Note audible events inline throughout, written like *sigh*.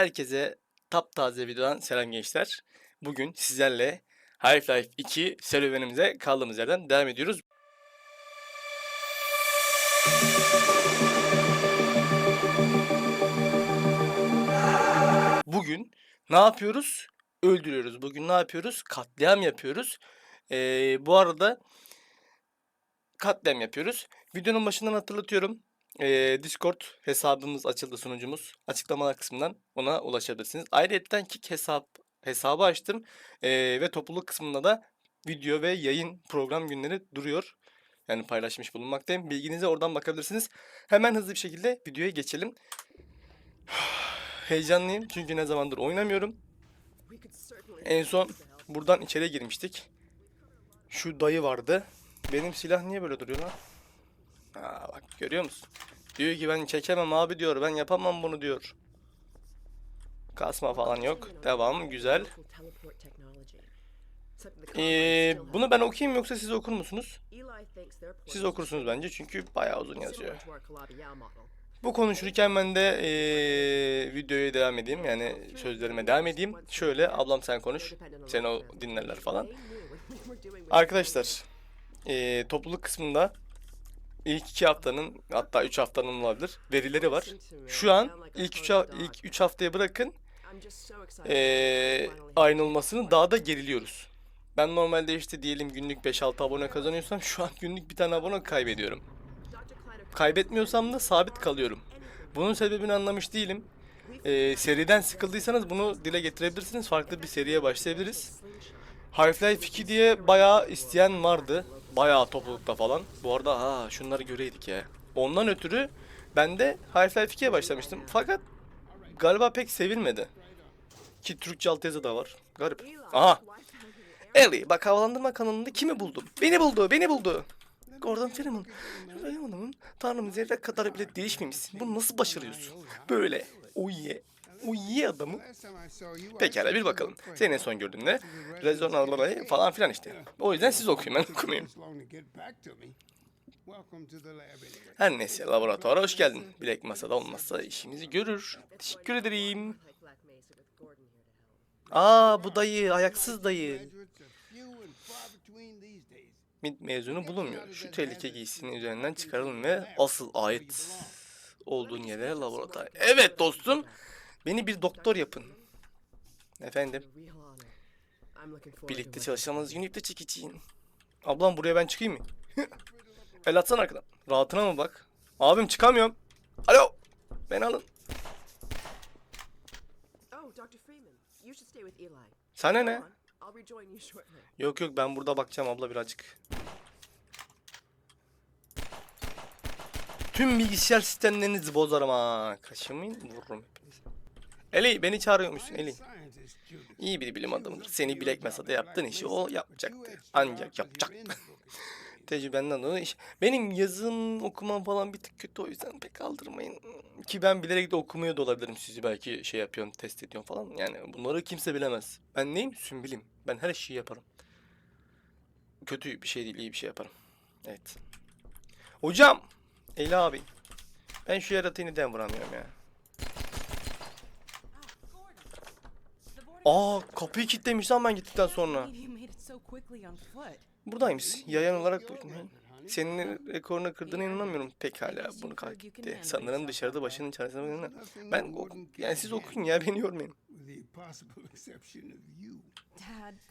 Herkese taptaze videodan selam gençler. Bugün sizlerle Half-Life 2 serüvenimize kaldığımız yerden devam ediyoruz. Bugün ne yapıyoruz? Öldürüyoruz. Bugün ne yapıyoruz? Katliam yapıyoruz. Ee, bu arada katliam yapıyoruz. Videonun başından hatırlatıyorum. Ee, Discord hesabımız açıldı sunucumuz. Açıklamalar kısmından ona ulaşabilirsiniz. Ayrıca Kik hesap hesabı açtım. Ee, ve topluluk kısmında da video ve yayın program günleri duruyor. Yani paylaşmış bulunmaktayım. Bilginize oradan bakabilirsiniz. Hemen hızlı bir şekilde videoya geçelim. *sighs* Heyecanlıyım çünkü ne zamandır oynamıyorum. En son buradan içeri girmiştik. Şu dayı vardı. Benim silah niye böyle duruyor lan? Aa, bak görüyor musun? Diyor ki ben çekemem abi diyor. Ben yapamam bunu diyor. Kasma falan yok. Devam güzel. Ee, bunu ben okuyayım yoksa siz okur musunuz? Siz okursunuz bence çünkü bayağı uzun yazıyor. Bu konuşurken ben de eee, videoya devam edeyim. Yani sözlerime devam edeyim. Şöyle ablam sen konuş. Sen o dinlerler falan. Arkadaşlar eee, topluluk kısmında ilk iki haftanın hatta üç haftanın olabilir verileri var. Şu an ilk üç, ilk üç haftaya bırakın eee, aynı olmasını daha da geriliyoruz. Ben normalde işte diyelim günlük 5-6 abone kazanıyorsam şu an günlük bir tane abone kaybediyorum. Kaybetmiyorsam da sabit kalıyorum. Bunun sebebini anlamış değilim. Ee, seriden sıkıldıysanız bunu dile getirebilirsiniz. Farklı bir seriye başlayabiliriz. Half-Life 2 diye bayağı isteyen vardı. Bayağı toplulukta falan. Bu arada ha şunları göreydik ya. Ondan ötürü ben de Half-Life 2'ye başlamıştım. Fakat galiba pek sevilmedi. Ki Türkçe altyazı da var. Garip. Aha. Ellie bak havalandırma kanalında kimi buldum? Beni buldu, beni buldu. Gordon Freeman. Freeman'ın tanrım zerre kadar bile değişmemişsin. Bunu nasıl başarıyorsun? Böyle. O ye. O ye adamı. Pekala bir bakalım. Senin en son gördüğün ne? Rezonanları falan filan işte. O yüzden siz okuyun ben okumayayım. Her neyse laboratuvara hoş geldin. Bilek masada olmazsa işimizi görür. Teşekkür ederim. Aa bu dayı, ayaksız dayı. MIT mezunu bulunmuyor. Şu tehlike giysinin üzerinden çıkarılın ve asıl ait olduğun yere laboratuvar. Evet dostum. Beni bir doktor yapın. Efendim. Birlikte çalışacağımız Unique'de çekeceğin. Ablam buraya ben çıkayım mı? *laughs* El atsana arkadan. Rahatına mı bak? Abim çıkamıyorum. Alo. Beni alın. Sana ne? Yok yok ben burada bakacağım abla birazcık. Tüm bilgisayar sistemlerinizi bozarım ha. Kaşımayın vururum hepinizi. Eli beni çağırıyormuşsun Eli. İyi bir bilim adamıdır. Seni bilek masada yaptığın işi o yapacaktı. Ancak yapacaktı. *laughs* Tecrübenden dolayı iş. Benim yazım okumam falan bir tık kötü o yüzden pek kaldırmayın. Ki ben bilerek de okumaya da olabilirim sizi belki şey yapıyorum test ediyorum falan. Yani bunları kimse bilemez. Ben neyim? Sümbilim. Ben her şeyi yaparım. Kötü bir şey değil iyi bir şey yaparım. Evet. Hocam. Eli abi. Ben şu yaratığı neden vuramıyorum ya? Aa kapıyı kilitlemiş lan ben gittikten sonra. Buradaymış. Yayan olarak. Senin rekorunu kırdığına inanamıyorum. Pekala bunu kalk gitti. Sanırım dışarıda başının çaresine Ben yani siz okuyun ya beni yormayın.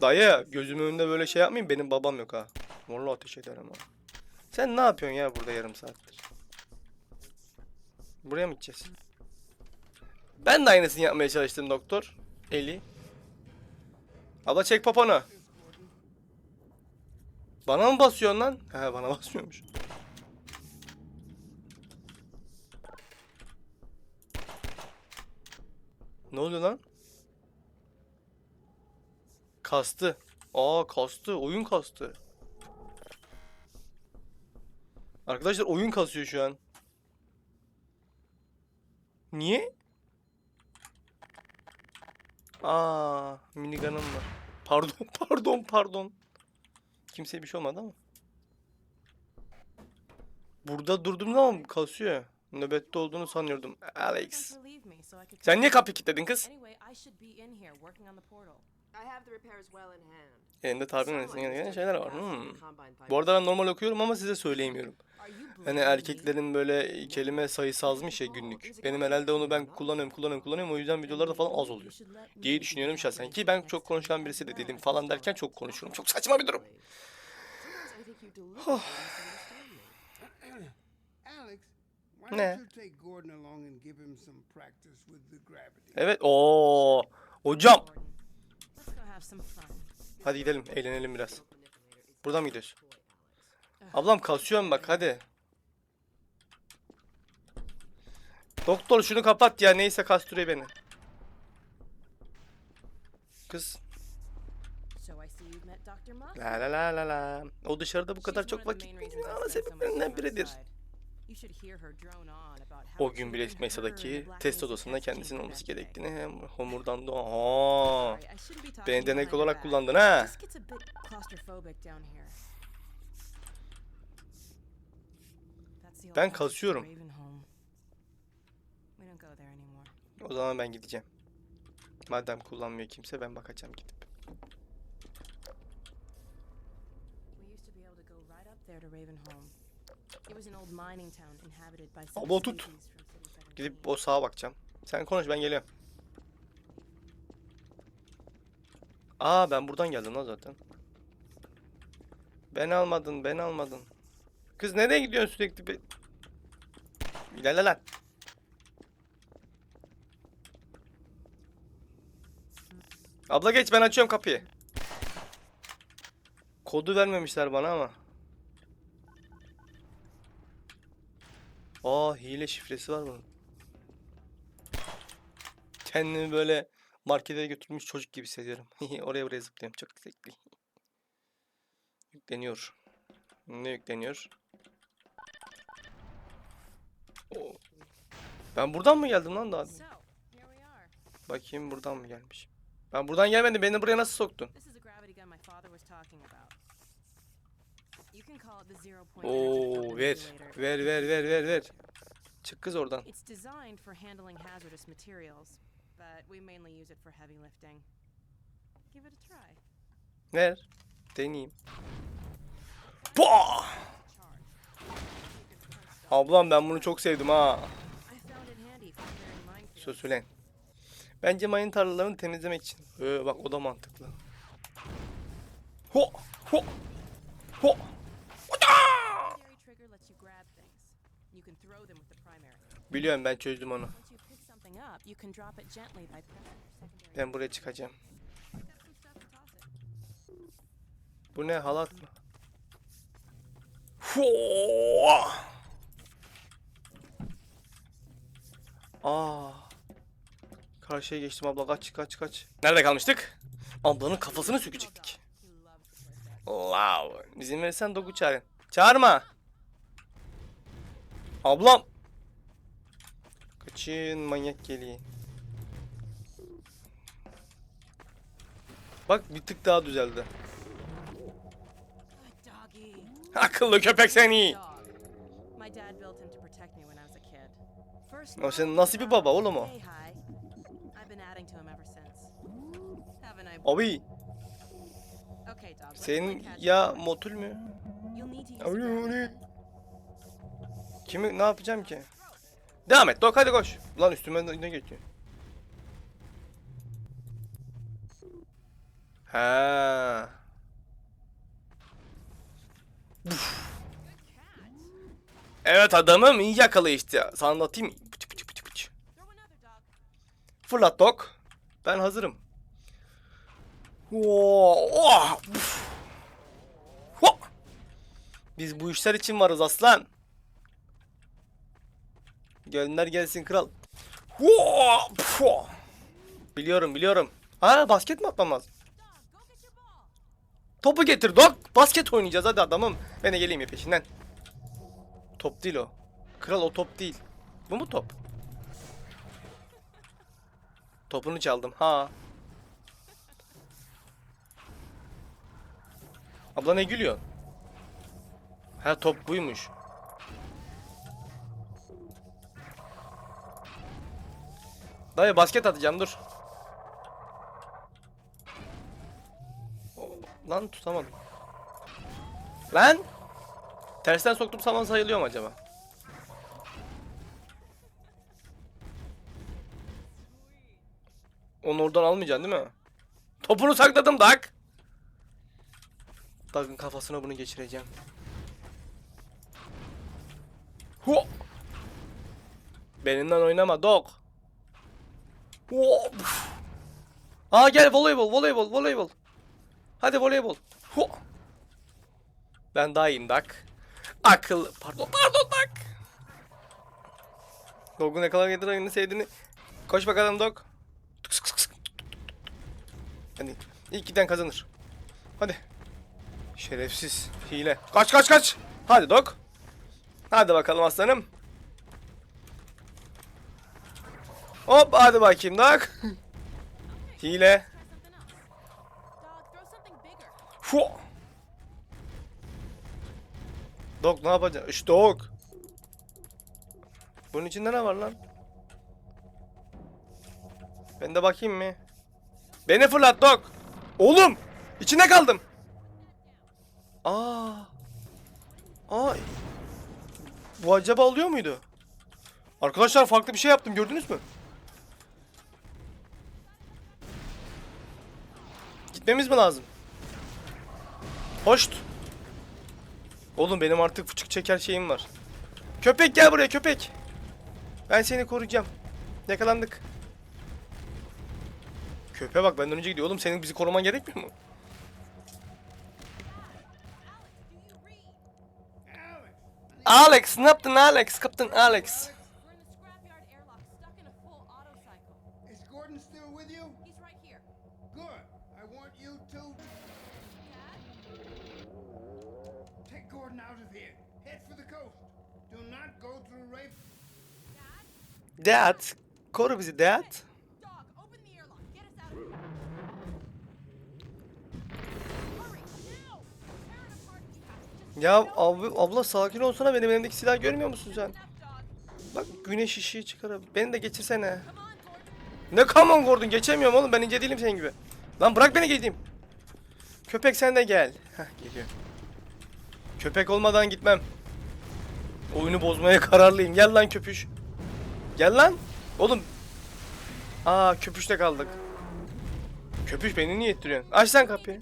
Dayı gözümün önünde böyle şey yapmayın benim babam yok ha. Vallahi ateş ederim ha. Sen ne yapıyorsun ya burada yarım saattir? Buraya mı gideceğiz? Ben de aynısını yapmaya çalıştım doktor. Eli. Abla çek poponu. Bana mı basıyorsun lan? He bana *laughs* basmıyormuş. Ne oluyor lan? Kastı. Aa kastı. Oyun kastı. Arkadaşlar oyun kasıyor şu an. Niye? Aa, minigun'ım var. Pardon, *laughs* pardon, pardon. Kimseye bir şey olmadı ama. Burada durdum ama kasıyor. Nöbette olduğunu sanıyordum. Alex. Sen niye kapıyı kilitledin kız? Elinde Someone etsin gereken şeyler var. Hmm. Bu arada ben normal okuyorum ama size söyleyemiyorum. Hani erkeklerin böyle kelime sayısı azmış ya günlük. Benim herhalde onu ben kullanıyorum kullanıyorum kullanıyorum o yüzden videolarda falan az oluyor. Diye düşünüyorum şahsen ki ben çok konuşan birisi de değilim falan derken çok konuşurum. Çok saçma bir durum. *clears throat* Why Ne? Evet o hocam. Hadi gidelim eğlenelim biraz. Buradan mı gidiyoruz? Ablam kasıyorum bak hadi. Doktor şunu kapat ya neyse kastırıyor beni. Kız. La la la la la. O dışarıda bu kadar çok vakit ana sebeplerinden biridir. O gün bile Mesa'daki test odasında kendisinin olması gerektiğini hem homurdandı. *laughs* Aa, beni denek olarak kullandın ha. Ben kasıyorum. O zaman ben gideceğim. Madem kullanmıyor kimse ben bakacağım gidip. We used to be able to go right up there to Ravenholm. It was an old mining town inhabited by some Abla tut. Gidip o sağa bakacağım. Sen konuş ben geliyorum. Aa ben buradan geldim lan zaten. Ben almadın, ben almadın. Kız nereye gidiyorsun sürekli? Be... İlerle lan. Abla geç ben açıyorum kapıyı. Kodu vermemişler bana ama. Aa hile şifresi var bunun. Kendimi böyle markete götürmüş çocuk gibi hissediyorum. *laughs* Oraya buraya zıplıyorum. Çok zevkli. Yükleniyor. Ne yükleniyor? Oo. Ben buradan mı geldim lan daha? Bakayım buradan mı gelmiş? Ben buradan gelmedim. Beni buraya nasıl soktun? Oo ver. Ver ver ver ver ver. Çık kız oradan. It's designed for handling hazardous materials, but we mainly use it for heavy lifting. Give it a try. Ver. Deneyeyim. Bah! Ablam ben bunu çok sevdim ha. Söyleyin. Bence mayın tarlalarını temizlemek için. Ee, bak o da mantıklı. Ho! Ho! Ho! You can throw them with the primary. Biliyorum ben çözdüm onu. Once you pick something up, you can drop it gently by pressing your secondary. Ben buraya çıkacağım. Got some stuff to toss it. Bu ne halat mı? Ho! Aa. Karşıya geçtim abla kaç kaç kaç. Nerede kalmıştık? Ablanın kafasını sökecektik. Wow. İzin verirsen Dogu çağırın. Çağırma. Ablam. Kaçın manyak geliyor. Bak bir tık daha düzeldi. Akıllı köpek seni. O senin nasıl bir baba oğlum o? Abi senin ya motul mü? Abi. Kimi ne yapacağım ki? Devam et Dok hadi koş. Lan üstüme ne geçiyor? Ha. Evet adamım iyi yakala işte. Sana anlatayım. Pıçı. Throw another dog. Fırlat Dok. Ben hazırım. Oo! Biz bu işler için varız aslan. Gönder gelsin kral. Biliyorum biliyorum. Ha basket mi atmam lazım? Topu getir Dok. Basket oynayacağız hadi adamım. Ben de geleyim ya peşinden. Top değil o. Kral o top değil. Bu mu top? Topunu çaldım. Ha. Abla ne gülüyor? Ha top buymuş. Dayı basket atacağım dur. Lan tutamadım. Lan! Tersten soktum saman sayılıyor mu acaba? Onu oradan almayacaksın değil mi? Topunu sakladım Dak. Dak'ın kafasına bunu geçireceğim. Hu! Benimden oynama Dok. Hu! Aa gel voleybol, voleybol, voleybol. Hadi voleybol. Ben daha iyiyim Dak. Akıl, pardon, pardon Dak. Dog'un ne kadar gelir oyunu sevdiğini. Koş bakalım Dog. Hadi ilk giden kazanır. Hadi. Şerefsiz hile. Kaç kaç kaç. Hadi Dog. Hadi bakalım aslanım. Hop hadi bakayım Dog. hile. Fu. Dog ne yapacaksın? İşte Dog. Bunun içinde ne var lan? Ben de bakayım mı? Beni fırlat Dog. Oğlum! İçinde kaldım. Aa. Aa. Bu acaba oluyor muydu? Arkadaşlar farklı bir şey yaptım gördünüz mü? Gitmemiz mi lazım? Hoşt. Oğlum benim artık fıçık çeker şeyim var. Köpek gel buraya köpek. Ben seni koruyacağım. Yakalandık. Köpeğe bak benden önce gidiyor. Oğlum senin bizi koruman gerekmiyor mu? Alex ne yaptın Alex? Kaptın Alex. You have to. Just Ya abi, abla sakin olsana benim elimdeki silah görmüyor musun sen? Bak güneş ışığı çıkarıp beni de geçirsene. Ne come on Gordon geçemiyorum oğlum ben ince değilim senin gibi. Lan bırak beni geçeyim. Köpek sen de gel. Heh geliyor. Köpek olmadan gitmem. Oyunu bozmaya kararlıyım. Gel lan köpüş. Gel lan. Oğlum. Aa köpüşte kaldık. Köpüş beni niye ettiriyorsun? Aç sen kapıyı.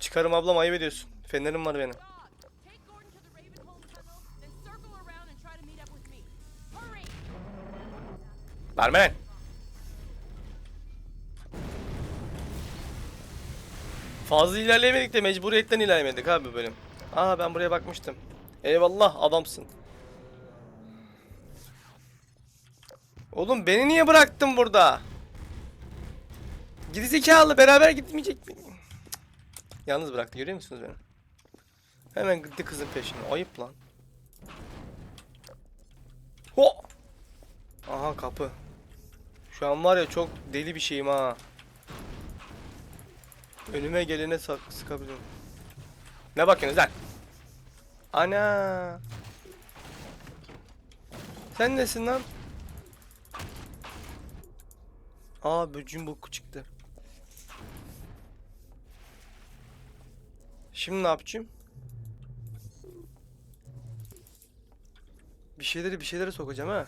Çıkarım ablam ayıp ediyorsun. Fenerim var benim. Lan. Fazla ilerleyemedik de mecburiyetten ilerlemedik abi bölüm. Aa ben buraya bakmıştım. Eyvallah adamsın. Oğlum beni niye bıraktın burada? Gerizekalı beraber gitmeyecek mi? Yalnız bıraktı görüyor musunuz beni? Hemen gitti kızın peşine. Ayıp lan. Ho! Aha kapı. Şu an var ya çok deli bir şeyim ha. Önüme gelene sak sıkabilirim. Ne bakıyorsunuz lan? Ana. Sen nesin lan? Aa böcüğün boku çıktı. Şimdi ne yapacağım? Bir şeyleri bir şeylere sokacağım ha.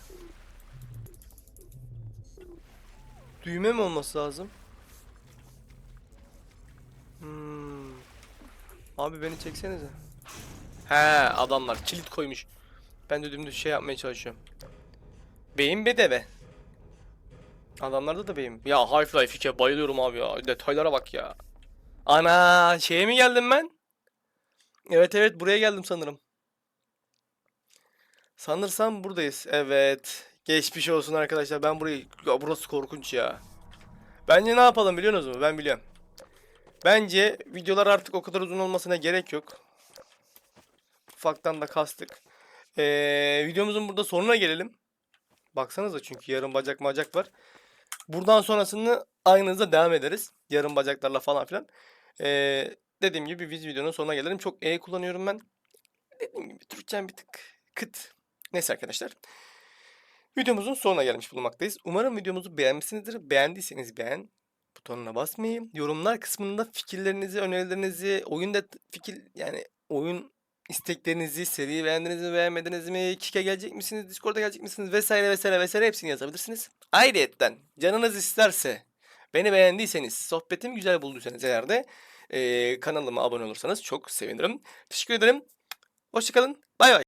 Düğme mi olması lazım? Hmm. Abi beni çeksenize. He adamlar kilit koymuş. Ben de dümdüz şey yapmaya çalışıyorum. Beyin bedeve. Adamlarda da beyin. Ya Half-Life 2'ye bayılıyorum abi ya. Detaylara bak ya. Ana şeye mi geldim ben? Evet evet buraya geldim sanırım. Sanırsam buradayız. Evet. Geçmiş olsun arkadaşlar. Ben burayı... Ya burası korkunç ya. Bence ne yapalım biliyorsunuz mu? Ben biliyorum. Bence videolar artık o kadar uzun olmasına gerek yok. Ufaktan da kastık. Ee, videomuzun burada sonuna gelelim. Baksanıza çünkü yarım bacak macak var. Buradan sonrasını aynı devam ederiz. Yarım bacaklarla falan filan. Ee, dediğim gibi biz videonun sonuna gelelim. Çok E kullanıyorum ben. Dediğim gibi Türkçem bir tık kıt. Neyse arkadaşlar. Videomuzun sonuna gelmiş bulunmaktayız. Umarım videomuzu beğenmişsinizdir. Beğendiyseniz beğen butonuna basmayı, yorumlar kısmında fikirlerinizi, önerilerinizi, oyunda fikir yani oyun isteklerinizi, seriyi beğendiniz mi, beğenmediniz mi, Kik'e gelecek misiniz, Discord'a gelecek misiniz vesaire vesaire vesaire hepsini yazabilirsiniz. Ayrıyetten canınız isterse beni beğendiyseniz, sohbetimi güzel bulduysanız eğer de eee, kanalıma abone olursanız çok sevinirim. Teşekkür ederim. Hoşçakalın. Bay bay.